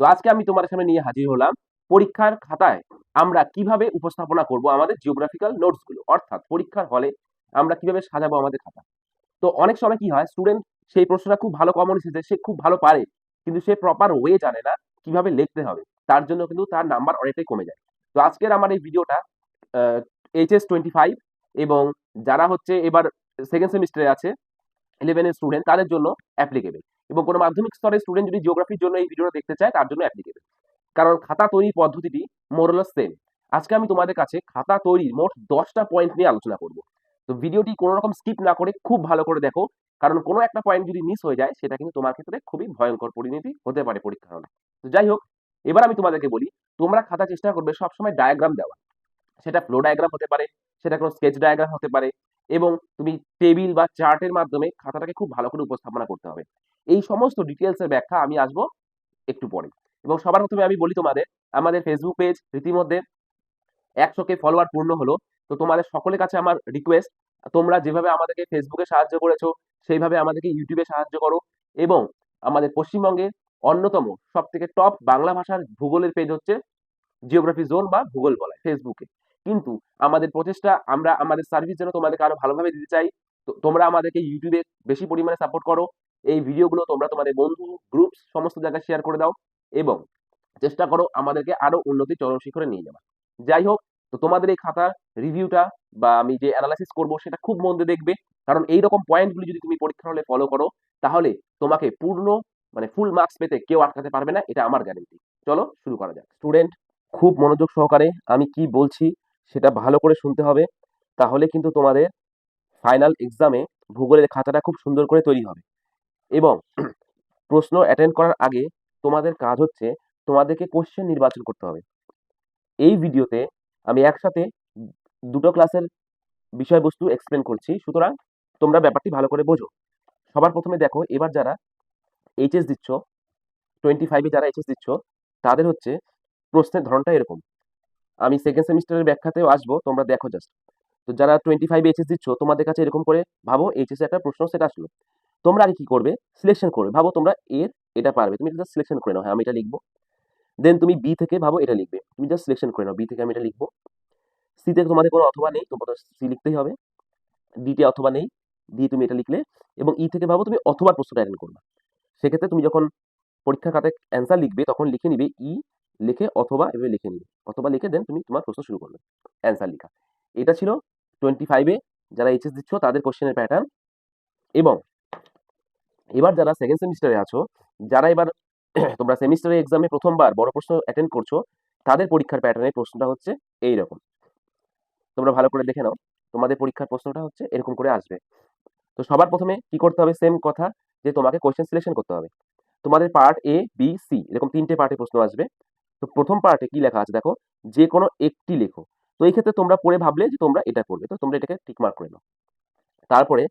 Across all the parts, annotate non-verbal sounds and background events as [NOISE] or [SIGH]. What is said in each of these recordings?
তো আজকে আমি তোমার সামনে নিয়ে হাজির হলাম পরীক্ষার খাতায় আমরা কীভাবে উপস্থাপনা করব আমাদের জিওগ্রাফিক্যাল নোটসগুলো অর্থাৎ পরীক্ষার হলে আমরা কীভাবে সাজাবো আমাদের খাতা। তো অনেক সময় কি হয় স্টুডেন্ট সেই প্রশ্নটা খুব ভালো কমন এসেছে, সে খুব ভালো পারে, কিন্তু সে প্রপার ওয়ে জানে না কীভাবে লিখতে হবে, তার জন্য কিন্তু তার নাম্বার অনেকটাই কমে যায়। তো আজকের আমার এই ভিডিওটা এইচএস টোয়েন্টি ফাইভ এবং যারা হচ্ছে এবার সেকেন্ড সেমিস্টারে আছে ইলেভেনের স্টুডেন্ট তাদের জন্য অ্যাপ্লিকেবল এবং কোনো মাধ্যমিক স্তরের স্টুডেন্ট যদি জিওগ্রাফির জন্য এই ভিডিওটা দেখতে চায়, তার জন্য অ্যাপ্লিকেবল কারণ খাতা তৈরির পদ্ধতিটি মোরলস সেম আজকে আমি তোমাদের কাছে খাতা তৈরির মোট দশটা পয়েন্ট নিয়ে আলোচনা করব। তো ভিডিওটি কোনো রকম স্কিপ না করে খুব ভালো করে দেখো, কারণ কোনো একটা পয়েন্ট যদি মিস হয়ে যায়, সেটা কিন্তু তোমার ক্ষেত্রে খুবই ভয়ঙ্কর পরিণতি হতে পারে পরীক্ষার হলে। তো যাই হোক, এবার আমি তোমাদেরকে বলি, তোমরা খাতা চেষ্টা করবে সবসময় ডায়াগ্রাম দেওয়া। সেটা ফ্লো ডায়াগ্রাম হতে পারে, সেটা কোনো স্কেচ ডায়াগ্রাম হতে পারে এবং তুমি টেবিল বা চার্টের মাধ্যমে খাতাটাকে খুব ভালো করে উপস্থাপনা করতে হবে। এই সমস্ত ডিটেলসের ব্যাখ্যা আমি আসব একটু পরে। এবং সবার প্রথমে আমি বলি তোমাদের, আমাদের ফেসবুক পেজ রীতিমধ্যে একশো কে ফলোয়ার পূর্ণ হলো। তো তোমাদের সকলের কাছে আমার রিকোয়েস্ট তোমরা যেভাবে আমাদেরকে ফেসবুকে সাহায্য করেছ, সেইভাবে আমাদেরকে ইউটিউবে সাহায্য করো এবং আমাদের পশ্চিমবঙ্গের অন্যতম সব থেকে টপ বাংলা ভাষার ভূগোলের পেজ হচ্ছে জিওগ্রাফি জোন বা ভূগোল বলা ফেসবুকে কিন্তু আমাদের প্রচেষ্টা, আমরা আমাদের সার্ভিস যেন তোমাদেরকে আরও ভালোভাবে দিতে চাই। তোমরা আমাদেরকে ইউটিউবে বেশি পরিমাণে সাপোর্ট করো। এই ভিডিওগুলো তোমরা তোমাদের বন্ধু গ্রুপ সমস্ত জায়গায় শেয়ার করে দাও এবং চেষ্টা করো আমাদেরকে আরও উন্নতি চরম শিখরে নিয়ে যাওয়া যাই হোক, তো তোমাদের এই খাতার রিভিউটা বা আমি যে অ্যানালাইসিস করব সেটা খুব মন দিয়ে দেখবে। কারণ এই রকম পয়েন্টগুলি যদি তুমি পরীক্ষার হলে ফলো করো, তাহলে তোমাকে পূর্ণ মানে ফুল মার্কস পেতে কেউ আটকাতে পারবে না, এটা আমার গ্যারেন্টি চলো শুরু করা যাক। স্টুডেন্ট খুব মনোযোগ সহকারে আমি কি বলছি সেটা ভালো করে শুনতে হবে, তাহলে কিন্তু তোমাদের ফাইনাল এক্সামে ভূগোলের খাতাটা খুব সুন্দর করে তৈরি হবে। এবং [CLEARS THROAT] প্রশ্ন অ্যাটেন্ড করার আগে তোমাদের কাজ হচ্ছে তোমাদেরকে কোশ্চেন নির্বাচন করতে হবে। এই ভিডিওতে আমি একসাথে দুটো ক্লাসের বিষয়বস্তু এক্সপ্লেন করছি, সুতরাং তোমরা ব্যাপারটি ভালো করে বোঝো। সবার প্রথমে দেখো, এবার যারা এইচএস দিচ্ছ টোয়েন্টি ফাইভে যারা এইচএস দিচ্ছ, তাদের হচ্ছে প্রশ্নের ধরনটা এরকম। আমি সেকেন্ড সেমিস্টারের ব্যাখ্যাতেও আসব, তোমরা দেখো জাস্ট তো যারা টোয়েন্টি ফাইভ এইচএস দিচ্ছ তোমাদের কাছে এরকম করে ভাবো এইচএস একটা প্রশ্ন সেটা আসলো। তোমরা আগে কি করবে? সিলেকশন করবে। ভাবো তোমরা এর এটা পারবে। তুমি জাস্ট সিলেকশন করে নাও। হ্যাঁ আমি এটা লিখব। দেন তুমি বি থেকে ভাবো এটা লিখবে। তুমি জাস্ট সিলেকশন করে নাও। বি থেকে আমি এটা লিখব। সি থেকে তোমাদের কোনো অথবা নেই, তোমাদের সি লিখতেই হবে। ডিতে অথবা নেই। ডি তুমি এটা লিখলে। এবং ই থেকে ভাবো তুমি অথবা প্রশ্নটা অ্যাটেন্ড করবে। সেক্ষেত্রে তুমি যখন পরীক্ষার খাতে অ্যান্সার লিখবে, তখন লিখে নিবে ই লিখে অথবা এভাবে লিখে নিবে। অথবা লিখে দেন তুমি তোমার প্রশ্ন শুরু করবে। অ্যান্সার লেখা। এটা ছিল টোয়েন্টি ফাইভে যারা এইচএস দিচ্ছ তাদের কোশ্চেনের প্যাটার্ন এবং এবার যারা সেকেন্ড সেমিস্টারে আছো, যারা এবার [CLEARS THROAT] তোমরা সেমিস্টারের এক্সামে প্রথমবার বড় প্রশ্ন অ্যাটেন্ড করছ, তাদের পরীক্ষার প্যাটার্নের প্রশ্নটা হচ্ছে এই রকম তোমরা ভালো করে দেখে নাও, তোমাদের পরীক্ষার প্রশ্নটা হচ্ছে এরকম করে আসবে। তো সবার প্রথমে কি করতে হবে? সেম কথা যে তোমাকে কোয়েশ্চেন সিলেকশন করতে হবে। তোমাদের পার্ট এ বি সি এরকম তিনটে পার্টে প্রশ্ন আসবে। তো প্রথম পার্টে কি লেখা আছে দেখো? যে কোনো একটি লেখো। তো এই ক্ষেত্রে তোমরা পড়ে ভাবলে যে তোমরা এটা করবে তো তোমরা এটাকে টিক মার্ক করে নাও। তারপরে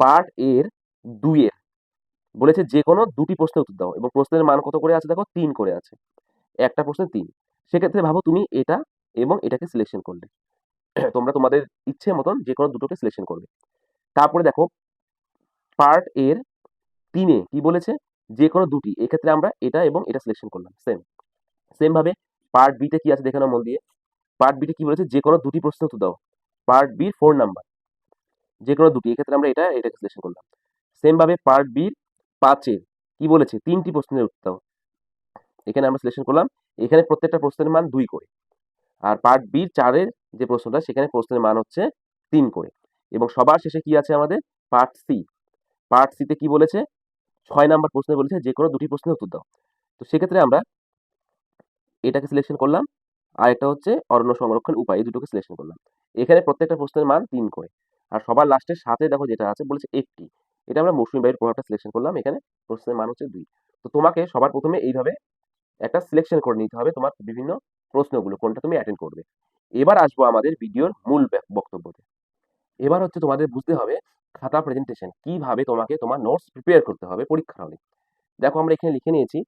পার্ট এর দুইয়ের বলেছে যে কোনো দুটি প্রশ্নের উত্তর দাও এবং প্রশ্নের মান কত করে আছে দেখো? তিন করে আছে। একটা প্রশ্নে তিন। সেক্ষেত্রে ভাবো তুমি এটা এবং এটাকে সিলেকশন করলে। [CLEARS THROAT] তোমরা তোমাদের ইচ্ছে মতন যে কোনো দুটোকে সিলেকশন করবে। তারপরে দেখো পার্ট এর তিনে কি বলেছে? যে কোনো দুটি। এক্ষেত্রে আমরা এটা এবং এটা সিলেকশন করলাম। সেম সেম ভাবে পার্ট বিতে কি আছে দেখে নাও মন দিয়ে। পার্ট বিতে কি বলেছে? যে কোনো দুটি প্রশ্ন উত্তর দাও। পার্ট বির ফোর নাম্বার যে কোনো দুটি। এক্ষেত্রে আমরা এটা, এটাকে সিলেকশন করলাম। সেম ভাবে পার্ট বির পাঁচের কি বলেছে? তিনটি প্রশ্নের উত্তর এখানে আমরা সিলেকশন করলাম। এখানে প্রত্যেকটা প্রশ্নের মান দুই করে। আর পার্ট বির চারের যে প্রশ্নটা, সেখানে প্রশ্নের মান হচ্ছে তিন করে। এবং সবার শেষে কি আছে আমাদের? পার্ট সি পার্ট সিতে কি বলেছে? ছয় নাম্বার প্রশ্নে বলেছে যে কোনো দুটি প্রশ্নের উত্তর দাও। তো সেক্ষেত্রে আমরা এটাকে সিলেকশন করলাম। আর একটা হচ্ছে অরণ্য সংরক্ষণ উপায়, এই দুটোকে সিলেকশন করলাম। এখানে প্রত্যেকটা প্রশ্নের মান তিন করে। আর সবার লাস্টে সাথে দেখো যেটা আছে, বলেছে একটি। এটা আমরা মৌসুমী বায়ুর প্রভাবটা সিলেকশন করলাম, এখানে প্রশ্নের মান হচ্ছে দুই। তো তোমাকে সবার প্রথমে এইভাবে একটা সিলেকশন করে নিতে হবে তোমার বিভিন্ন প্রশ্নগুলো, কোনটা তুমি অ্যাটেন্ড করবে। এবার আসব আমাদের ভিডিওর মূল বক্তব্যতে। এবার হচ্ছে তোমাদের বুঝতে হবে খাতা প্রেজেন্টেশন কীভাবে তোমাকে তোমার নোটস প্রিপেয়ার করতে হবে পরীক্ষার হলে। দেখো আমরা এখানে লিখে নিয়েছি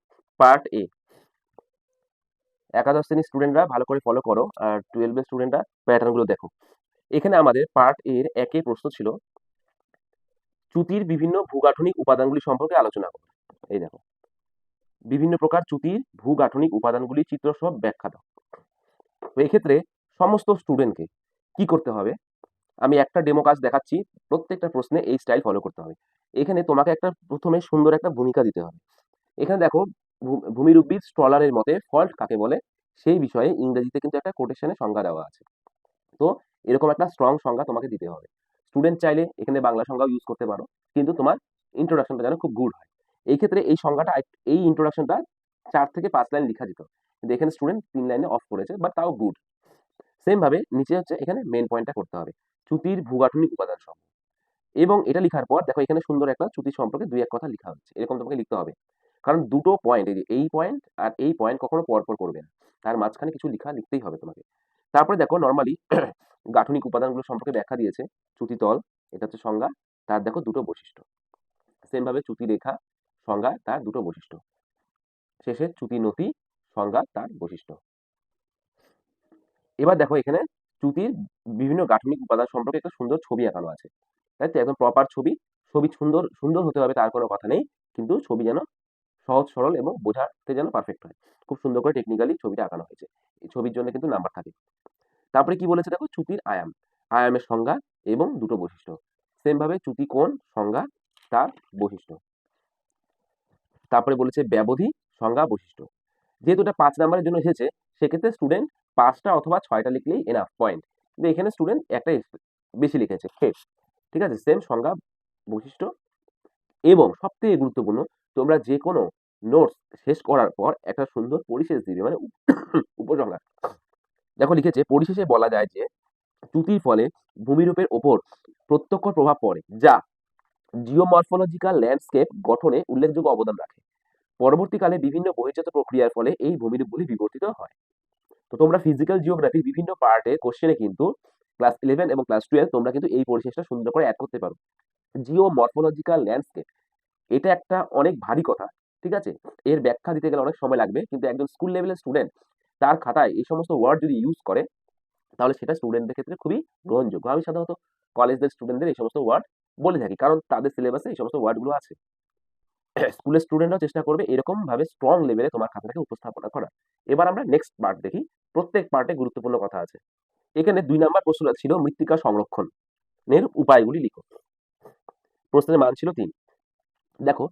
পার্ট এ একাদশ শ্রেণির স্টুডেন্টরা ভালো করে ফলো করো আর টুয়েলভের স্টুডেন্টরা প্যাটার্নগুলো দেখো। এখানে আমাদের পার্ট এর একে প্রশ্ন ছিল চ্যুতির বিভিন্ন ভূগাঠনিক উপাদানগুলি সম্পর্কে আলোচনা করো। এই দেখো, বিভিন্ন প্রকার চ্যুতির ভূগাঠনিক উপাদানগুলি চিত্রসহ ব্যাখ্যা দাও। তো এক্ষেত্রে সমস্ত স্টুডেন্টকে কি করতে হবে? আমি একটা ডেমো কাজ দেখাচ্ছি, প্রত্যেকটা প্রশ্নে এই স্টাইল ফলো করতে হবে। এখানে তোমাকে একটা প্রথমে সুন্দর একটা ভূমিকা দিতে হবে। এখানে দেখো ভূমিরূপবিদ স্টলারের মতে ফল্ট কাকে বলে? সেই বিষয়ে ইংরেজিতে কিন্তু একটা কোটেশনে সংজ্ঞা দেওয়া আছে। তো এরকম একটা স্ট্রং সংজ্ঞা তোমাকে দিতে হবে। স্টুডেন্ট চাইলে এখানে বাংলা সংজ্ঞাও ইউজ করতে পারো, কিন্তু তোমার ইন্ট্রোডাকশনটা যেন খুব গুড হয়। এই ক্ষেত্রে এই সংজ্ঞাটা এই ইন্ট্রোডাকশনটা চার থেকে পাঁচ লাইন লিখা যেত। কিন্তু এখানে স্টুডেন্ট তিন লাইনে অফ করেছে বাট তাও গুড সেম ভাবে নিচে হচ্ছে এখানে মেন পয়েন্টটা করতে হবে। চ্যুতির ভূগাঠনিক উপাদান সহ এবং এটা লেখার পর দেখো এখানে সুন্দর একটা চ্যুতি সম্পর্কে দুই এক কথা লেখা হচ্ছে। এরকম তোমাকে লিখতে হবে। কারণ দুটো পয়েন্ট এই যে এই পয়েন্ট আর এই পয়েন্ট কখনো পরপর করবে না। তার মাঝখানে কিছু লেখা লিখতেই হবে তোমাকে। তারপরে দেখো নর্মালি [COUGHS] গাঠনিক উপাদানগুলো সম্পর্কে ব্যাখ্যা দিয়েছে। চ্যুতিতল এটা হচ্ছে সংজ্ঞা, তার দেখো দুটো বৈশিষ্ট্য। সেম ভাবে চ্যুতি রেখা, সংজ্ঞা, তার দুটো বৈশিষ্ট্য। শেষে চ্যুতি নতি সংজ্ঞা, তার বৈশিষ্ট্য। এবার দেখো এখানে চ্যুতির বিভিন্ন গাঠনিক উপাদান সম্পর্কে একটা সুন্দর ছবি আঁকানো আছে। তাই তো একদম প্রপার ছবি। ছবি সুন্দর সুন্দর হতে হবে, তার কোনো কথা নেই। কিন্তু ছবি যেন সহজ, সরল এবং বোঝাতে যেন পারফেক্ট হয়। খুব সুন্দর করে টেকনিক্যালি ছবিটা আঁকানো হয়েছে। এই ছবির জন্য কিন্তু নাম্বার থাকে। তারপরে কি বলেছে দেখো? চ্যুতির আয়াম। আয়ামের সংজ্ঞা এবং দুটো বৈশিষ্ট্য। সেম ভাবে চ্যুতি কোণ, সংজ্ঞা, তার বৈশিষ্ট্য। তারপরে বলেছে ব্যবধি, সংজ্ঞা, বৈশিষ্ট্য। যেহেতু এটা পাঁচ নাম্বারের জন্য এসেছে, সেক্ষেত্রে স্টুডেন্ট পাঁচটা অথবা ছয়টা লিখলেই এনাফ পয়েন্ট কিন্তু এখানে স্টুডেন্ট একটাই বেশি লিখেছে ফেস ঠিক আছে? সেম সংজ্ঞা, বৈশিষ্ট্য এবং সবথেকে গুরুত্বপূর্ণ, তোমরা যে কোনো নোটস শেষ করার পর একটা সুন্দর পরিশেষ দিবে মানে উপসংহার। দেখো লিখেছে, পরিশেষে বলা যায় যে, চ্যুতির ফলে ভূমিরূপের ওপর প্রত্যক্ষ প্রভাব পড়ে, যা জিওমরফোলজিক্যাল ল্যান্ডস্কেপ গঠনে উল্লেখযোগ্য অবদান রাখে। পরবর্তীকালে বিভিন্ন বহির্জাত প্রক্রিয়ার ফলে এই ভূমিরূপগুলি বিবর্তিত হয়। তো তোমরা ফিজিক্যাল জিওগ্রাফির বিভিন্ন পার্টে কোশ্চেনে কিন্তু ক্লাস ইলেভেন এবং ক্লাস টুয়েলভ তোমরা কিন্তু এই পরিশেষটা সুন্দর করে অ্যাড করতে পারো। জিও মরফোলজিক্যাল ল্যান্ডস্কেপ, এটা একটা অনেক ভারী কথা। ঠিক আছে? এর ব্যাখ্যা দিতে গেলে অনেক সময় লাগবে। কিন্তু একজন স্কুল লেভেলের স্টুডেন্ট তার খাতায় এই সমস্ত ওয়ার্ড যদি ইউজ করে, তাহলে সেটা স্টুডেন্টদের ক্ষেত্রে খুবই গ্রহণযোগ্য। আমি সাধারণত কলেজদের স্টুডেন্টদের এই সমস্ত ওয়ার্ড বলে থাকি, কারণ তাদের সিলেবাসে এই সমস্ত ওয়ার্ডগুলো আছে। [COUGHS] স্কুলের স্টুডেন্টরাও চেষ্টা করবে এরকম ভাবে স্ট্রং লেভেলে তোমার খাতাটাকে উপস্থাপনা করা এবার আমরা নেক্সট পার্ট দেখি। প্রত্যেক পার্টে গুরুত্বপূর্ণ কথা আছে। এখানে দুই নাম্বার প্রশ্নটা ছিল মৃত্তিকা সংরক্ষণের উপায়গুলি লিখো। প্রশ্নের মান ছিল তিন। দেখো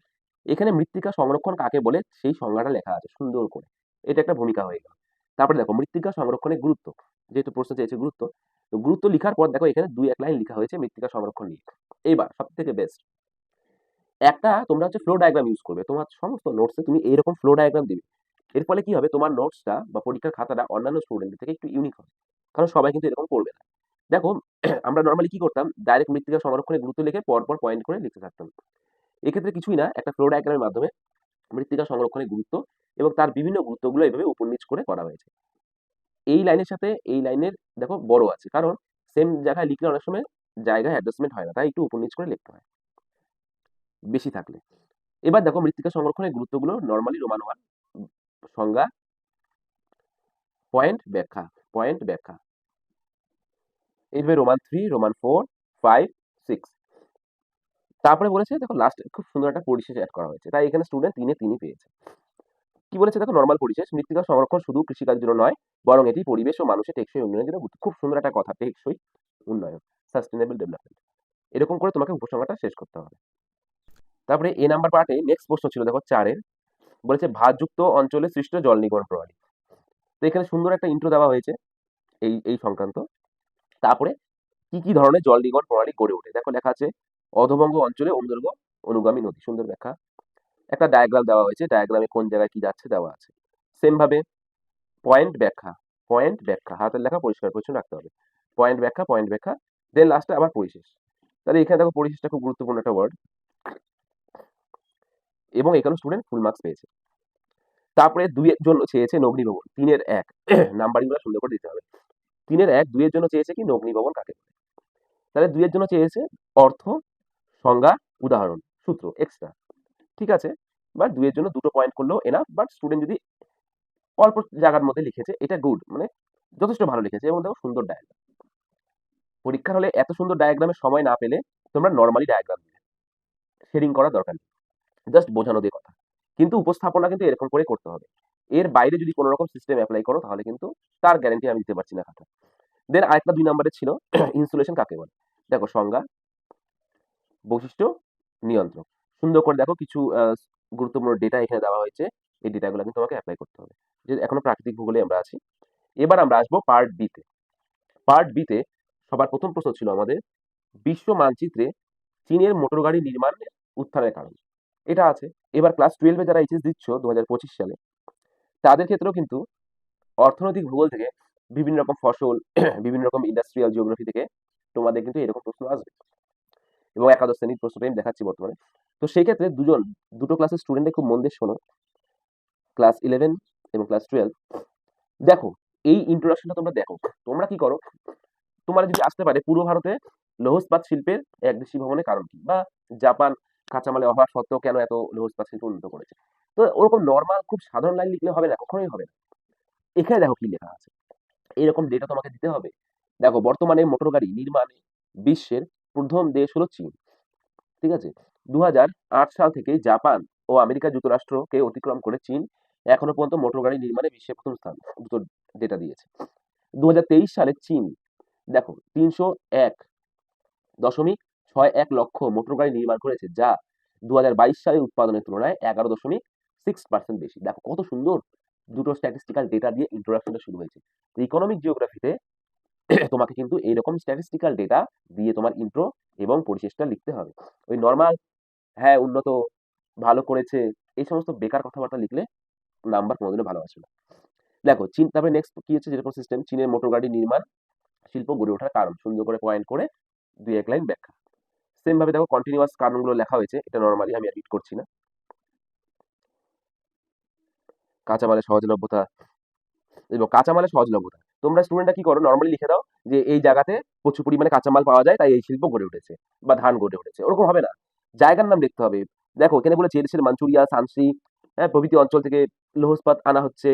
এখানে মৃত্তিকা সংরক্ষণ কাকে বলে? সেই সংজ্ঞাটা লেখা আছে, সুন্দর করে। এটা একটা ভূমিকা হয়ে গেল। তারপরে দেখো, মৃত্তিকা সংরক্ষণের গুরুত্ব, যেহেতু প্রশ্ন চেয়েছে গুরুত্ব, তো গুরুত্ব লেখার পর দেখো, এখানে দুই এক লাইন লেখা হয়েছে মৃত্তিকা সংরক্ষণ নিয়ে। এইবার সব থেকে বেস্ট একটা তোমরা হচ্ছে ফ্লো ডায়াগ্রাম ইউজ করবে। তোমার সমস্ত নোটসে তুমি এইরকম ফ্লো ডায়াগ্রাম দিবে। এর ফলে কি হবে? তোমার নোটসটা বা পরীক্ষার খাতাটা অন্যান্য স্টুডেন্টদের থেকে একটু ইউনিক হবে। কারণ সবাই কিন্তু এরকম করবে না। দেখো, [CLEARS THROAT] আমরা নর্মালি কি করতাম? ডাইরেক্ট মৃত্তিকা সংরক্ষণের গুরুত্ব লিখে পরপর পয়েন্ট করে লিখতে থাকতাম। এক্ষেত্রে কিছুই না, একটা ফ্লো ডায়াগ্রামের মাধ্যমে মৃত্তিকা সংরক্ষণের গুরুত্ব এবং তার বিভিন্ন গুরুত্বগুলো এইভাবে উপর করে করা হয়েছে। এই লাইনের সাথে এই লাইনের, দেখো বড় আছে। কারণ সেম জায়গায় লিখলে অনেক সময় জায়গায় অ্যাডজাস্টমেন্ট হয় না, তাই একটু উপর করে লিখতে হয়। বেশি থাকলে। এবার দেখো, মৃত্তিকা সংরক্ষণের গুরুত্বগুলো নর্মালি রোমান ওয়ান সংজ্ঞা। পয়েন্ট ব্যাখ্যা পয়েন্ট ব্যাখ্যা। এইভাবে Roman three Roman four five six তারপরে বলেছে, দেখো লাস্ট খুব সুন্দর একটা পরিশেষ অ্যাড করা হয়েছে। তাই এখানে স্টুডেন্ট তিনে তিনই পেয়েছে। কি বলেছে দেখো নর্মাল পরিশেষ, মৃত্তিকা সংরক্ষণ শুধু কৃষিকাজের জন্য নয়, বরং এটি পরিবেশ ও মানুষের টেকসই উন্নয়নের জন্য খুব সুন্দর একটা কথা, টেকসই উন্নয়ন সাস্টেনেবল ডেভেলপমেন্ট এরকম করে তোমাকে উপসংহারটা শেষ করতে হবে। তারপরে এ নাম্বার পার্টে নেক্সট প্রশ্ন ছিল, দেখো, চারের, বলেছে ভাতযুক্ত অঞ্চলে সৃষ্ট জল নিগমন প্রণালী। তো এখানে সুন্দর একটা ইন্ট্রো দেওয়া হয়েছে, এই এই সংক্রান্ত। তারপরে কি কি ধরনের জল নিগমন প্রণালী গড়ে ওঠে? দেখো, লেখা আছে অধবঙ্গ অঞ্চলে অনুদৈর্ঘ্য অনুগামী নদী। সুন্দর ব্যাখ্যা। একটা ডায়াগ্রাম দেওয়া হয়েছে। ডায়াগ্রামে কোন জায়গায় কি যাচ্ছে দেওয়া আছে। সেম ভাবে পয়েন্ট ব্যাখ্যা পয়েন্ট ব্যাখ্যা। হাতের লেখা পরিষ্কার, পরিচ্ছন্ন রাখতে হবে। পয়েন্ট ব্যাখ্যা পয়েন্ট ব্যাখ্যা। দেন লাস্টে আবার পরিশেষ। তাহলে এখানে দেখো পরিশেষটা খুব গুরুত্বপূর্ণ একটা ওয়ার্ড এবং এখানে স্টুডেন্ট ফুল মার্কস পেয়েছে। তারপরে দুইয়ের জন্য চেয়েছে নগ্নি ভবন তিনের এক। [COUGHS] নাম্বারিংগুলো সুন্দর করে দিতে হবে। তিনের এক, দুইয়ের জন্য চেয়েছে কি নগ্নি ভবন কাকে তাহলে দুইয়ের জন্য চেয়েছে অর্থ সংজ্ঞা উদাহরণ, সূত্র এক্সট্রা ঠিক আছে? বা দুইয়ের জন্য দুটো পয়েন্ট করলেও এনাফ বাট স্টুডেন্ট যদি অল্প জায়গার মধ্যে লিখেছে, এটা গুড মানে যথেষ্ট ভালো লিখেছে এবং দেখো সুন্দর ডায়াগ্রাম পরীক্ষার হলে এত সুন্দর ডায়াগ্রামের সময় না পেলে তোমরা নর্মালি ডায়াগ্রাম দিবে শেডিং করার দরকার নেই। জাস্ট বোঝানো দিয়ে কথা। কিন্তু উপস্থাপনা কিন্তু এরকম করে করতে হবে। এর বাইরে যদি কোনো রকম সিস্টেম অ্যাপ্লাই করো, তাহলে কিন্তু তার গ্যারেন্টি আমি দিতে পারছি না খাতা দেন আরেকটা দুই নম্বরে ছিল [COUGHS] ইনসুলেশন কাকে বলে? দেখো, সংজ্ঞা বৈশিষ্ট্য নিয়ন্ত্রক। সুন্দর করে দেখো কিছু গুরুত্বপূর্ণ ডেটা এখানে দেওয়া হয়েছে। এই ডেটাগুলো কিন্তু তোমাকে অ্যাপ্লাই করতে হবে। যে এখনও প্রাকৃতিক ভূগোলে আমরা আছি। এবার আমরা আসব পার্ট বিতে পার্ট বিতে সবার প্রথম প্রশ্ন ছিল আমাদের, বিশ্ব মানচিত্রে চীনের মোটর গাড়ি নির্মাণের উত্থানের কারণ। এটা আছে। এবার ক্লাস টুয়েলভে যারা এইচএস দিচ্ছ দু হাজার পঁচিশ সালে, তাদের ক্ষেত্রেও কিন্তু অর্থনৈতিক ভূগোল থেকে বিভিন্ন রকম ফসল, [CLEARS THROAT] বিভিন্ন রকম ইন্ডাস্ট্রিয়াল জিওগ্রাফি থেকে তোমাদের কিন্তু এরকম প্রশ্ন আসবে। এবং একাদশ শ্রেণির প্রশ্নটা আমি দেখাচ্ছি বর্তমানে। তো সেই ক্ষেত্রে দুজন, দুটো ক্লাসের স্টুডেন্টে খুব মন দিয়ে শোনো। ক্লাস ইলেভেন এবং ক্লাস টুয়েলভ দেখো, এই ইন্ট্রোডাকশনটা তোমরা দেখো। তোমরা কি করো? তোমার যদি আসতে পারে পূর্ব ভারতে লৌহ ইস্পাত শিল্পের একদেশী ভবনের কারণ কি? বা জাপান কাঁচামালের অভাব সত্ত্বেও কেন এত লৌহ ইস্পাত শিল্প উন্নত করেছে? তো ওরকম নর্মাল খুব সাধারণ লাইন লিখলে হবে না, কখনোই হবে না। এখানে দেখো কি লেখা আছে। এরকম ডেটা তোমাকে দিতে হবে। দেখো, বর্তমানে মোটর গাড়ি নির্মাণে বিশ্বের প্রথম দেশ হলো চীন। ঠিক আছে? দু সাল থেকে জাপান ও আমেরিকা যুক্তরাষ্ট্রকে অতিক্রম করে চীন এখনও পর্যন্ত মোটর গাড়ি নির্মাণে বিশ্বের প্রথম স্থান দুটো ডেটা দিয়েছে। দু সালে চীন, দেখো, তিনশো এক দশমিক ছয় এক লক্ষ মোটর গাড়ি নির্মাণ করেছে, যা দু সালের উৎপাদনের তুলনায় এগারো দশমিক সিক্স পার্সেন্ট বেশি। দেখো, কত সুন্দর দুটো স্ট্যাটিস্টিক্যাল ডেটা দিয়ে ইন্ট্রোডাকশনটা শুরু হয়েছে। ইকোনমিক জিওগ্রাফিতে [COUGHS] তোমাকে কিন্তু এইরকম স্ট্যাটিস্টিক্যাল ডেটা দিয়ে তোমার ইন্ট্রো এবং পরিশেষটা লিখতে হবে। ওই নর্মাল হ্যাঁ উন্নত, ভালো করেছে, এই সমস্ত বেকার কথাবার্তা লিখলে নাম্বার কোনোদিনও ভালো আসবে না। দেখো, চীন, তারপরে নেক্সট কি হচ্ছে? যেরকম সিস্টেম চীনের মোটর গাড়ি নির্মাণ শিল্প গড়ে ওঠার কারণ। সুন্দর করে পয়েন্ট করে দুই এক লাইন ব্যাখ্যা। সেম ভাবে দেখো কন্টিনিউয়াস কারণগুলো লেখা হয়েছে, এটা নর্মালি আমি এডিট করছি না। কাঁচামালের সহজলভ্যতা, এবং কাঁচামালের সহজলভ্যতা তোমরা স্টুডেন্টরা কি করো? নর্মালি লিখে দাও যে এই জায়গাতে প্রচুর পরিমাণে কাঁচামাল পাওয়া যায়, তাই এই শিল্প গড়ে উঠেছে বা ধান গড়ে উঠেছে। ওরকম হবে না। জায়গার নাম লিখতে হবে। দেখো, এখানে বলেছে এদেশের মাঞ্চুরিয়া, সানসি হ্যাঁ প্রভৃতি অঞ্চল থেকে লৌহ ইস্পাত আনা হচ্ছে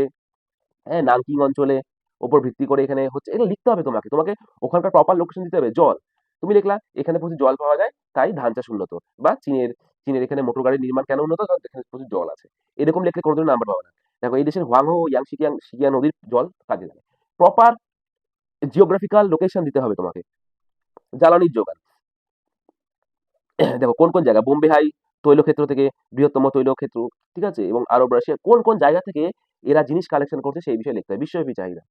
হ্যাঁ নানকিং অঞ্চলে ওপর ভিত্তি করে এখানে হচ্ছে। এগুলো লিখতে হবে তোমাকে। তোমাকে ওখানকার প্রপার লোকেশন দিতে হবে। জল। তুমি লিখলা, এখানে প্রচুর জল পাওয়া যায়, তাই ধান চাষ উন্নত। বা চীনের চীনের এখানে মোটর গাড়ির নির্মাণ কেন উন্নত? কারণ এখানে প্রচুর জল আছে। এরকম লিখলে কোনোদিন নাম্বার পাবে না। দেখো, এই দেশের হোয়াংহো ইয়াং শিকিয়াং শিকিয়া নদীর জল কাজে লাগে। প্রপার জিওগ্রাফিক্যাল লোকেশন দিতে হবে তোমাকে। জ্বালানির যোগান। দেখো, কোন কোন জায়গা? বোম্বে হাই, তৈলক্ষেত্র থেকে বৃহত্তম তৈলক্ষেত্র, ঠিক আছে? এবং আরব রাশিয়া কোন কোন জায়গা থেকে এরা জিনিস কালেকশন করছে সেই বিষয়ে লিখতে হবে, বিশ্বব্যাপী চাহিদা।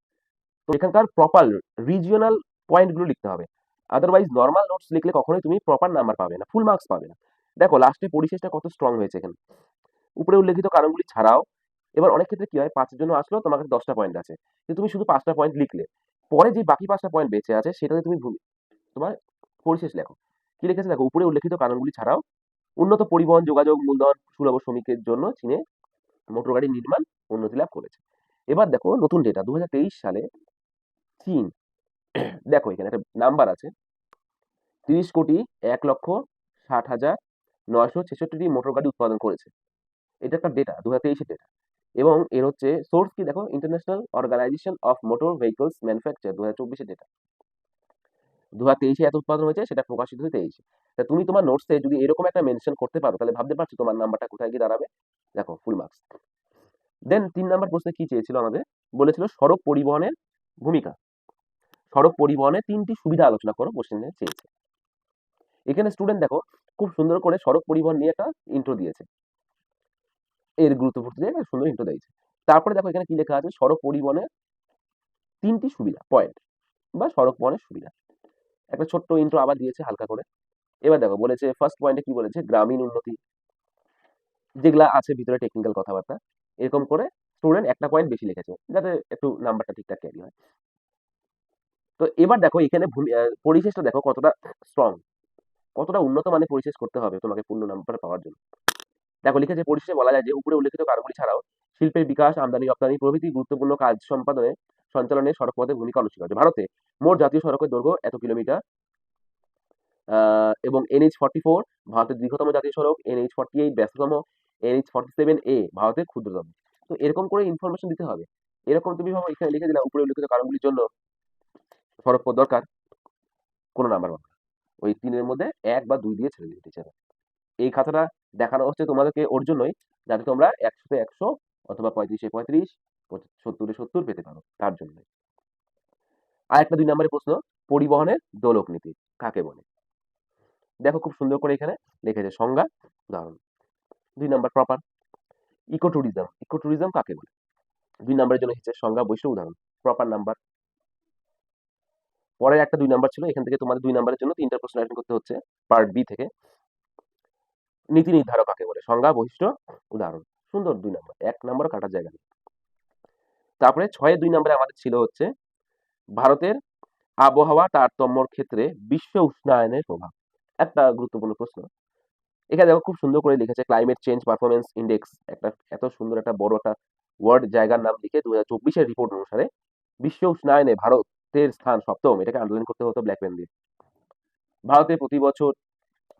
তো এখানকার প্রপার রিজিওনাল পয়েন্টগুলো লিখতে হবে। আদারওয়াইজ নর্মাল নোটস লিখলে কখনোই তুমি প্রপার নাম্বার পাবে না ফুল মার্কস পাবে না। দেখো লাস্টে পরিশেষটা কত স্ট্রং হয়েছে এখানে। উপরে উল্লেখিত কারণগুলি ছাড়াও এবার অনেক ক্ষেত্রে কি হয়, পাঁচের জন্য আসলো তোমার কাছে দশটা পয়েন্ট আছে। কিন্তু তুমি শুধু পাঁচটা পয়েন্ট লিখলে, পরে যে বাকি পাঁচটা পয়েন্ট বেঁচে আছে, সেটাতে তুমি ভূমি তোমার পরিশেষ লেখো। কি লিখেছে দেখো, উপরে উল্লেখিত কারণগুলি ছাড়াও উন্নত পরিবহন, যোগাযোগ, মূলধন, সুলভ শ্রমিকের জন্য চীনে মোটর গাড়ি নির্মাণ উন্নতি লাভ করেছে। এবার দেখো নতুন ডেটা দু হাজার তেইশ সালে চীন, দেখো এখানে একটা নাম্বার আছে, তিরিশ কোটি এক লক্ষ ষাট হাজার নয়শো ছেষট্টিটি মোটর গাড়ি উৎপাদন করেছে। এটা একটা ডেটা দু হাজার তেইশের ডেটা এবং এর হচ্ছে সোর্স কি দেখো? International organisation of motor vehicles manufacture দু হাজার ডেটা দু হাজার তেইশে এত উৎপাদন হয়েছে, সেটা প্রকাশিত হয়েছে তেইশে। তা তুমি তোমার নোটসে যদি এরকম একটা মেনশন করতে পারো, তাহলে ভাবতে পারছ তোমার নাম্বারটা কোথায় গিয়ে দাঁড়াবে। দেখো ফুল মার্কস দেন তিন নাম্বার প্রশ্নে কি চেয়েছিল আমাদের? বলেছিল সড়ক পরিবহনের ভূমিকা। সড়ক পরিবহনে তিনটি সুবিধা আলোচনা করো কোশ্চেনে চেয়েছে। এখানে স্টুডেন্ট দেখো, খুব সুন্দর করে সড়ক পরিবহন নিয়ে একটা ইন্ট্রো দিয়েছে। এর গুরুত্বপূর্ণ একটা সুন্দর ইন্ট্রো দিয়েছে। তারপরে দেখো এখানে কি লেখা আছে? সড়ক পরিবহনের তিনটি সুবিধা পয়েন্ট বা সড়ক পরিবহনের সুবিধা। একটা ছোট্ট ইন্ট্রো আবার দিয়েছে হালকা করে। এবার দেখো বলেছে ফার্স্ট পয়েন্টে কি বলেছে? গ্রামীণ উন্নতি। যেগুলা আছে ভিতরে টেকনিক্যাল কথাবার্তা, এরকম করে স্টুডেন্ট একটা পয়েন্ট বেশি লিখেছে, যাতে একটু নাম্বারটা ঠিকঠাক ক্যারি হয়। তো এবার দেখো এখানে পরিশেষটা দেখো কতটা স্ট্রং কতটা উন্নত মানে পরিশেষ করতে হবে তোমাকে পূর্ণ নাম্বার পাওয়ার জন্য। দেখো, লিখেছে, পরিশেষে বলা যায় যে, উপরে উল্লেখিত কারণগুলি ছাড়াও শিল্পের বিকাশ, আমদানি, রপ্তানি প্রভৃতি গুরুত্বপূর্ণ কাজ সম্পাদনে সঞ্চালনে সড়ক পথের ভূমিকা অনস্বীকার্য ভারতে মোট জাতীয় সড়কের দৈর্ঘ্য এত কিলোমিটার। এবং এনএইচ ফর্টি ফোর ভারতের দীর্ঘতম জাতীয় সড়ক এনএইচ ফর্টি এইট ব্যস্ততম এনএইচ ফর্টি সেভেন এ ভারতের ক্ষুদ্রতম। তো এরকম করে ইনফরমেশন দিতে হবে। এরকম তুমি ভাবো, এখানে লিখে দিলাম, উপরে উল্লেখিত কারণগুলির জন্য সড়ক পথ দরকার। কোনো নাম্বার ওই তিনের মধ্যে এক বা দুই দিয়ে ছেড়ে দিবে টিচার এই খাতাটা দেখানো হচ্ছে তোমাদেরকে ওর জন্যই, যাতে তোমরা একশোতে একশো অথবা পঁয়ত্রিশে পঁয়ত্রিশ, সত্তরে সত্তর পেতে পারো, তার জন্য আর একটা দুই নম্বরের প্রশ্ন, পরিবহনের দোলক নীতি কাকে বলে? দেখো খুব সুন্দর করে এখানে লিখেছে, সংজ্ঞা, উদাহরণ। দুই নম্বর proper eco tourism eco tourism কাকে বলে? দুই নম্বরের জন্য হচ্ছে সংজ্ঞা, বৈশ্য উদাহরণ প্রপার নাম্বার পরের একটা দুই নাম্বার ছিল, এখান থেকে তোমাদের দুই নাম্বারের জন্য তিনটা প্রশ্ন অ্যাটেন্ড করতে হচ্ছে পার্ট বি থেকে। নীতি নির্ধারক কাকে বলে? সংজ্ঞা, বৈশিষ্ট্য, উদাহরণ। সুন্দর, দুই নাম্বার। এক নাম্বার কাটার জায়গা নেই। তারপরে ছয়ের দুই নম্বরে আমাদের ছিল হচ্ছে ভারতের আবহাওয়া তারতম্যর ক্ষেত্রে বিশ্ব উষ্ণায়নের প্রভাব। একটা গুরুত্বপূর্ণ প্রশ্ন। এখানে দেখো খুব সুন্দর করে লিখেছে ক্লাইমেট চেঞ্জ পারফরমেন্স ইন্ডেক্স একটা, এত সুন্দর একটা বড় একটা ওয়ার্ড জায়গার নাম লিখে দু হাজার রিপোর্ট অনুসারে বিশ্ব উষ্ণায়নে ভারতের স্থান সপ্তম। এটাকে আন্ডারলাইন করতে হতো ব্ল্যাক পেন ভারতে প্রতি বছর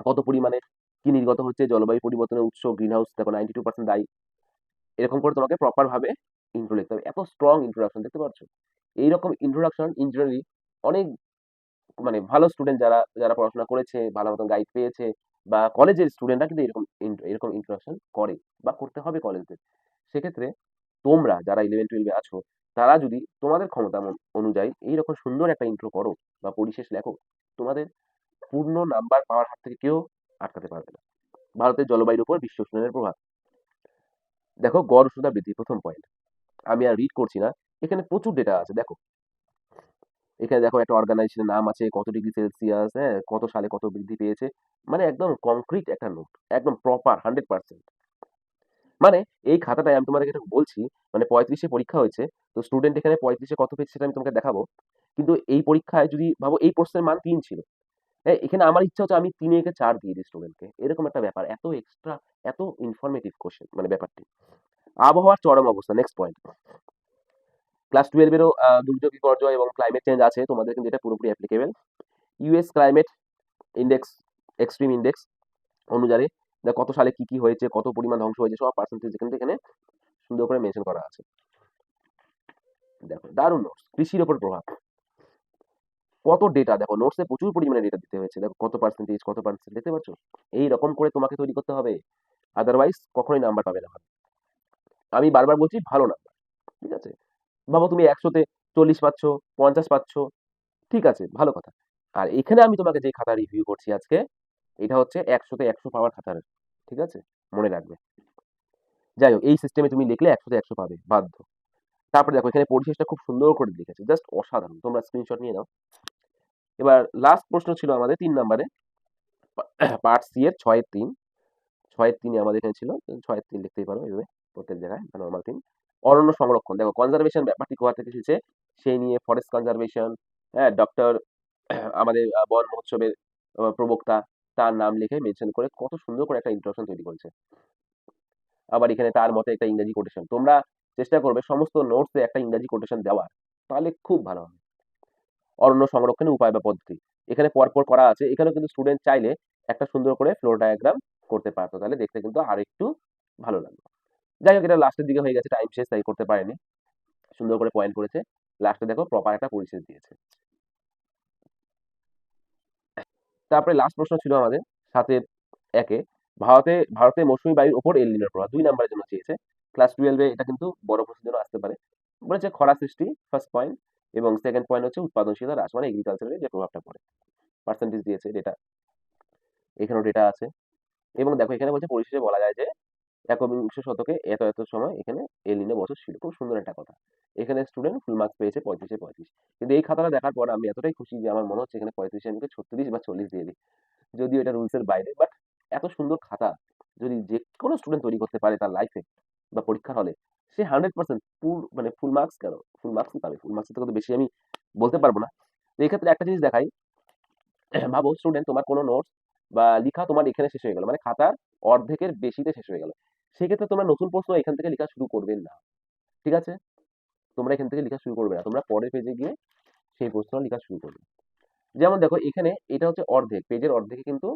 কত পরিমাণে কি নির্গত হচ্ছে, জলবায়ু পরিবর্তনের উৎস গ্রিন হাউস দেখো নাইনটি টু পার্সেন্ট দায়ী। এরকম করে তোমাকে প্রপার ভাবে ইন্ট্রো লিখতে হবে। এত স্ট্রং ইন্ট্রোডাকশন দেখতে পাচ্ছ? এইরকম ইন্ট্রোডাকশন ইঞ্জিনিয়ারিং অনেক মানে ভালো স্টুডেন্ট যারা যারা পড়াশোনা করেছে, ভালো মতন গাইড পেয়েছে, বা কলেজের স্টুডেন্টরা কিন্তু এরকম এরকম ইন্ট্রোডাকশন করে, বা করতে হবে কলেজদের সেক্ষেত্রে তোমরা যারা ইলেভেন টুয়েলভে আছো, তারা যদি তোমাদের ক্ষমতা অনুযায়ী এইরকম সুন্দর একটা ইন্ট্রো করো, বা পরিশেষ লেখো, তোমাদের পূর্ণ নাম্বার পাওয়ার হাত থেকে কেউ আটকাতে পারবে না। ভারতের জলবায়ুর উপর বিশ্ব উষ্ণায়নের প্রভাব। দেখো, গড় উষ্ণতা বৃদ্ধি প্রথম পয়েন্ট আমি আর রিড করছি না। এখানে প্রচুর ডেটা আছে, দেখো। এখানে দেখো, একটা অর্গানাইজেশনের নাম আছে, কত ডিগ্রি সেলসিয়াস হ্যাঁ কত সালে কত বৃদ্ধি পেয়েছে। মানে একদম কংক্রিট একটা নোট একদম প্রপার হান্ড্রেড পার্সেন্ট মানে এই খাতাটায় আমি তোমাকে এটা বলছি মানে পঁয়ত্রিশে পরীক্ষা হয়েছে, তো স্টুডেন্ট এখানে পঁয়ত্রিশে কত পেয়েছে সেটা আমি তোমাকে দেখাবো। কিন্তু এই পরীক্ষায় যদি ভাবো, এই প্রশ্নের মান তিন ছিল। এখানে আমার ইচ্ছা হচ্ছে আমি তিনে একে চার দিয়ে দিই স্টুডেন্টকে এরকম একটা ব্যাপার। এত এক্সট্রা এত ইনফরমেটিভ কোশ্চেন মানে ব্যাপারটি। আবহাওয়ার চরম অবস্থা নেক্সট পয়েন্ট ক্লাস টুয়েলভেরও দুর্যোগ, বিপর্যয় এবং ক্লাইমেট চেঞ্জ আছে। তোমাদের কিন্তু এটা পুরোপুরি applicable US climate index extreme index অনুযায়ী কত সালে কি কি হয়েছে, কত পরিমাণ ধ্বংস হয়েছে, সব পার্সেন্টেজ কিন্তু এখানে সুন্দর করে মেনশন করা আছে। দেখো, দারুণ নোটস কৃষির ওপর প্রভাব। কত ডেটা দেখো নোটসে প্রচুর পরিমাণে ডেটা দিতে হয়েছে। দেখো, কত পার্সেন্টেজ কত পার্সেন্ট দেখতে পাচ্ছ? এই রকম করে তোমাকে তৈরি করতে হবে। আদারওয়াইজ কখনোই নাম্বার পাবে না আমি বারবার বলছি, ভালো নাম্বার ঠিক আছে? ভাবো তুমি একশোতে চল্লিশ পাচ্ছ, পঞ্চাশ পাচ্ছ, ঠিক আছে, ভালো কথা। আর এখানে আমি তোমাকে যে খাতা রিভিউ করছি আজকে, এটা হচ্ছে একশোতে একশো পাওয়ার খাতার, ঠিক আছে? মনে রাখবে। যাই হোক, এই সিস্টেমে তুমি লিখলে একশোতে একশো পাবে, বাধ্য। তারপরে দেখো, এখানে পরিশেষটা খুব সুন্দর করে লিখেছে জাস্ট অসাধারণ। তোমরা স্ক্রিনশট নিয়ে নাও। এবার লাস্ট প্রশ্ন ছিল আমাদের তিন নাম্বারে। পার্ট সি এর ছয়ের তিন। ছয়ের তিনে আমাদের এখানে ছিল। ছয়ের তিন লিখতেই পারো এভাবে প্রত্যেক জায়গায় নর্মাল তিন। অরণ্য সংরক্ষণ। দেখো কনজারভেশন ব্যাপারটি কোথা থেকে এসেছে? সেই নিয়ে ফরেস্ট কনজারভেশন হ্যাঁ ডক্টর আমাদের বন মহোৎসবের প্রবক্তা তার নাম লিখে মেনশন করে কত সুন্দর করে একটা ইন্ট্রোডাকশন তৈরি করেছে। আবার এখানে তার মতে একটা ইংরেজি কোটেশন তোমরা চেষ্টা করবে সমস্ত নোটসে একটা ইংরেজি কোটেশন দেওয়ার। তাহলে খুব ভালো হবে। অরণ্য সংরক্ষণের উপায় বা পদ্ধতি। এখানে পরপর করা আছে। এখানে কিন্তু স্টুডেন্ট চাইলে একটা সুন্দর করে ফ্লোর ডায়াগ্রাম করতে পারতো। তাহলে দেখতে কিন্তু আর একটু ভালো লাগবে যাই হোক, এটা লাস্টের দিকে হয়ে গেছে। টাইম শেষ, তাই করতে পারেনি। সুন্দর করে পয়েন্ট করেছে। লাস্টে দেখো প্রপার একটা পরিশেষ দিয়েছে। তারপরে লাস্ট প্রশ্ন ছিল আমাদের সাথে একে। ভারতে ভারতে মৌসুমী বায়ুর ওপর এলিনোর প্রভাব দুই নাম্বারের জন্য চেয়েছে। ক্লাস টুয়েলভে এটা কিন্তু বড় প্রশ্নের জন্য আসতে পারে। বলেছে খরা সৃষ্টি ফার্স্ট পয়েন্ট এবং সেকেন্ড পয়েন্ট হচ্ছে উৎপাদনশীলতা হ্রাস মানে এগ্রিকালচারের যে প্রভাবটা পড়ে। পার্সেন্টেজ দিয়েছে ডেটা এখানেও ডেটা আছে। এবং দেখো এখানে বলছে, পরিশেষে বলা যায় যে একবিংশ শতকে এত এত সময় এখানে এলিনো বছর ছিল। খুব সুন্দর একটা কথা। এখানে স্টুডেন্ট ফুল মার্কস পেয়েছে পঁয়ত্রিশে পঁয়ত্রিশ। কিন্তু এই খাতাটা দেখার পর আমি এতটাই খুশি যে আমার মনে হচ্ছে এখানে পঁয়ত্রিশে আমি ছত্রিশ বা চল্লিশ দিয়ে দিই। যদিও এটা রুলসের বাইরে বাট এত সুন্দর খাতা যদি যে কোনো স্টুডেন্ট তৈরি করতে পারে তার লাইফে বা পরীক্ষার হলে সে হান্ড্রেড পার্সেন্ট ফুল মানে ফুল মার্কস কেন? ফুল মার্কসই পাবে। ফুল মার্কসের থেকে বেশি আমি বলতে পারব না। তো এই ক্ষেত্রে একটা জিনিস দেখাই। [CLEARS THROAT] ভাবো স্টুডেন্ট তোমার কোনো নোটস বা লিখা তোমার এখানে শেষ হয়ে গেল। মানে খাতার অর্ধেকের বেশিতে শেষ হয়ে গেল। সেক্ষেত্রে তোমরা নতুন প্রশ্ন এখান থেকে লেখা শুরু করবে না। ঠিক আছে? তোমরা এখান থেকে লেখা শুরু করবে না। তোমরা পরের পেজে গিয়ে সেই প্রশ্ন লেখা শুরু করবে। যেমন দেখো, এখানে এটা হচ্ছে অর্ধেক। পেজের অর্ধেকে কিন্তু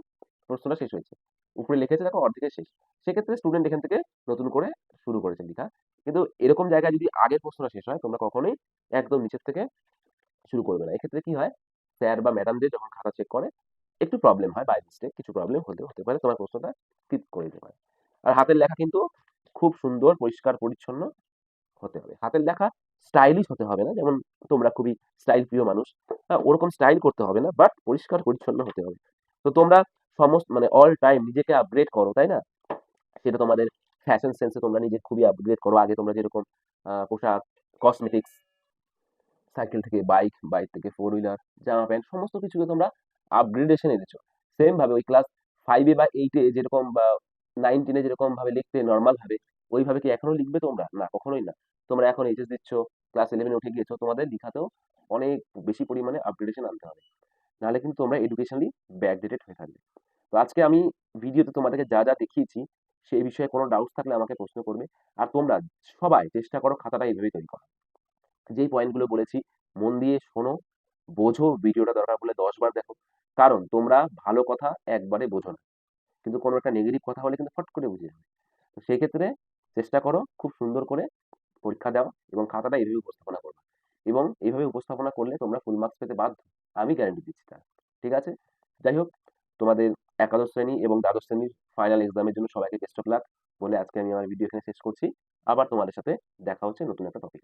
প্রশ্নটা শেষ হয়েছে। উপরে লিখেছে, দেখো, অর্ধেকের শেষ। সেক্ষেত্রে স্টুডেন্ট এখান থেকে নতুন করে শুরু করেছে লেখা। কিন্তু এরকম জায়গায় যদি আগের প্রশ্নটা শেষ হয়, তোমরা কখনোই একদম নিচের থেকে শুরু করবে না। এক্ষেত্রে কি হয়, স্যার বা ম্যাডামদের যখন খাতা চেক করে, একটু প্রবলেম হয় বাই মিস্টেক কিছু প্রবলেম হতে হতে পারে, তোমার প্রশ্নটা স্কিপ করে দিতে পারে। আর হাতের লেখা কিন্তু খুব সুন্দর, পরিষ্কার, পরিচ্ছন্ন হতে হবে। হাতের লেখা স্টাইলিশ হতে হবে না, যেমন তোমরা খুবই স্টাইল প্রিয় মানুষ। হ্যাঁ ওরকম স্টাইল করতে হবে না বাট পরিষ্কার, পরিচ্ছন্ন হতে হবে। তো তোমরা সমস্ত মানে অল টাইম নিজেকে আপগ্রেড করো, তাই না? সেটা তোমাদের ফ্যাশন সেন্সে তোমরা নিজে খুবই আপগ্রেড করো। আগে তোমরা যেরকম পোশাক কসমেটিক্স সাইকেল থেকে বাইক বাইক থেকে ফোর হুইলার জামা প্যান্ট, সমস্ত কিছুকে তোমরা আপগ্রেডেশন এনেছো। সেম ভাবে ওই ক্লাস ফাইভে বা এইটে যেরকম বা নাইন টেনে যেরকম ভাবে লিখতে নর্মাল ভাবে, ওইভাবে কি এখনও লিখবে তোমরা? না, কখনোই না। তোমরা এখন এইচএস দিচ্ছ ক্লাস ইলেভেনে উঠে গিয়েছো, তোমাদের লিখাতেও অনেক বেশি পরিমাণে আপগ্রেডেশন আনতে হবে। নাহলে কিন্তু তোমরা এডুকেশনালি ব্যাকডেটেড হয়ে থাকবে। তো আজকে আমি ভিডিওতে তোমাদেরকে যা যা দেখিয়েছি, সেই বিষয়ে কোনো ডাউট থাকলে আমাকে প্রশ্ন করবে। আর তোমরা সবাই চেষ্টা করো খাতাটা এইভাবেই তৈরি করা যেই পয়েন্টগুলো বলেছি, মন দিয়ে শোনো, বোঝো, ভিডিওটা দরকার বলে দশ বার দেখো। কারণ তোমরা ভালো কথা একবারে বোঝো না। কিন্তু কোনো একটা নেগেটিভ কথা হলে কিন্তু ফট করে বুঝে যাবে। তো সেই ক্ষেত্রে চেষ্টা করো খুব সুন্দর করে পরীক্ষা দেওয়া এবং খাতাটা এইভাবে উপস্থাপনা করবে। এবং এইভাবে উপস্থাপনা করলে তোমরা ফুল মার্কস পেতে বাধ্য। আমি গ্যারান্টি দিচ্ছি তার। ঠিক আছে? যাই হোক তোমাদের একাদশ শ্রেণি এবং দ্বাদশ শ্রেণির ফাইনাল এক্সামের জন্য সবাইকে বেস্ট অফ লাক বলে আজকে আমি আমার ভিডিও এখানে শেষ করছি। আবার তোমাদের সাথে দেখা হচ্ছে নতুন একটা টপিক